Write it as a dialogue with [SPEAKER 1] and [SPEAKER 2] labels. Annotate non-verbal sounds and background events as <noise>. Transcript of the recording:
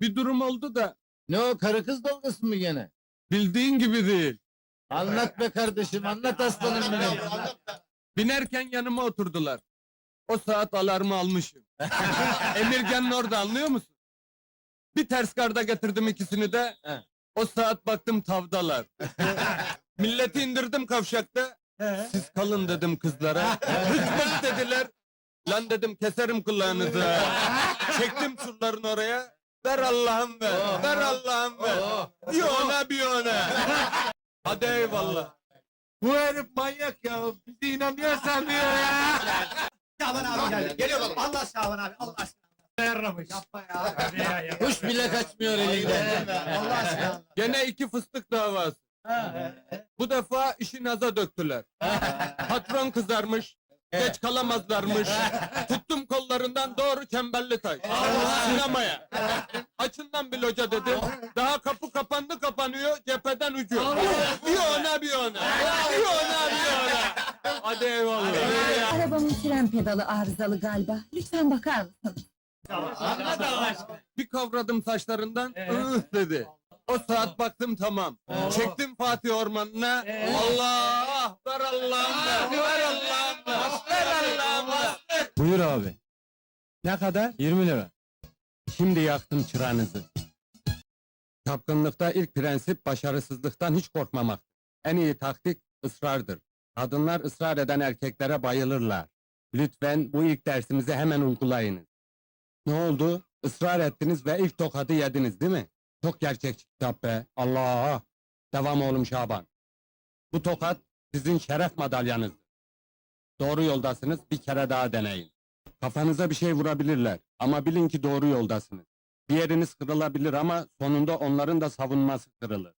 [SPEAKER 1] Bir durum oldu da
[SPEAKER 2] Ne o karı kız dalgası mı gene?
[SPEAKER 1] bildiğin gibi değil.
[SPEAKER 2] Anlat be kardeşim anlat aslanım benim.
[SPEAKER 1] Binerken yanıma oturdular. O saat alarmı almışım. <laughs> Emirgan'ın orada anlıyor musun? Bir ters garda getirdim ikisini de.
[SPEAKER 2] He.
[SPEAKER 1] O saat baktım tavdalar. <laughs> Milleti indirdim kavşakta. Siz kalın dedim kızlara. Hıçmık <laughs> dediler. Lan dedim keserim kulağınızı. Çektim surların oraya. Ver Allah'ım ver.
[SPEAKER 2] Oh.
[SPEAKER 1] Ver Allah'ım ver.
[SPEAKER 2] Oh.
[SPEAKER 1] Bir ona bir ona. <laughs> Hadi eyvallah.
[SPEAKER 2] Bu herif manyak ya. Bizi inanmıyor sanmıyor ya.
[SPEAKER 3] Şaban abi geldi. Geliyor baba. Allah Şaban abi. Allah aşkına. Yarramış. Yapma ya.
[SPEAKER 2] Kuş bile kaçmıyor elinden.
[SPEAKER 3] Allah aşkına.
[SPEAKER 1] Gene iki fıstık davası. Bu defa işi naza döktüler. Patron kızarmış. Geç kalamazlarmış. <laughs> Tuttum kollarından doğru çemberli taş. Sinemaya. Açın lan bir loca dedim. Daha kapı kapandı kapanıyor cepheden ucu. Bir ona bir ona. Bir ona bir ona. Hadi eyvallah.
[SPEAKER 4] Arabamın fren pedalı arızalı galiba. Lütfen bakar mısınız?
[SPEAKER 1] Bir kavradım saçlarından. ıh dedi. O saat baktım tamam. Çektim Fatih Ormanı'na. Allah! Ver Allah'ım ver!
[SPEAKER 5] Buyur abi.
[SPEAKER 1] Ne kadar?
[SPEAKER 5] 20 lira.
[SPEAKER 1] Şimdi yaktım çıranızı. Çapkınlıkta ilk prensip başarısızlıktan hiç korkmamak. En iyi taktik ısrardır. Kadınlar ısrar eden erkeklere bayılırlar. Lütfen bu ilk dersimizi hemen uygulayınız. Ne oldu? Israr ettiniz ve ilk tokadı yediniz değil mi? Çok gerçekçi kitap be. Allah! Devam oğlum Şaban. Bu tokat sizin şeref madalyanızdır. Doğru yoldasınız bir kere daha deneyin. Kafanıza bir şey vurabilirler ama bilin ki doğru yoldasınız. Bir yeriniz kırılabilir ama sonunda onların da savunması kırılır.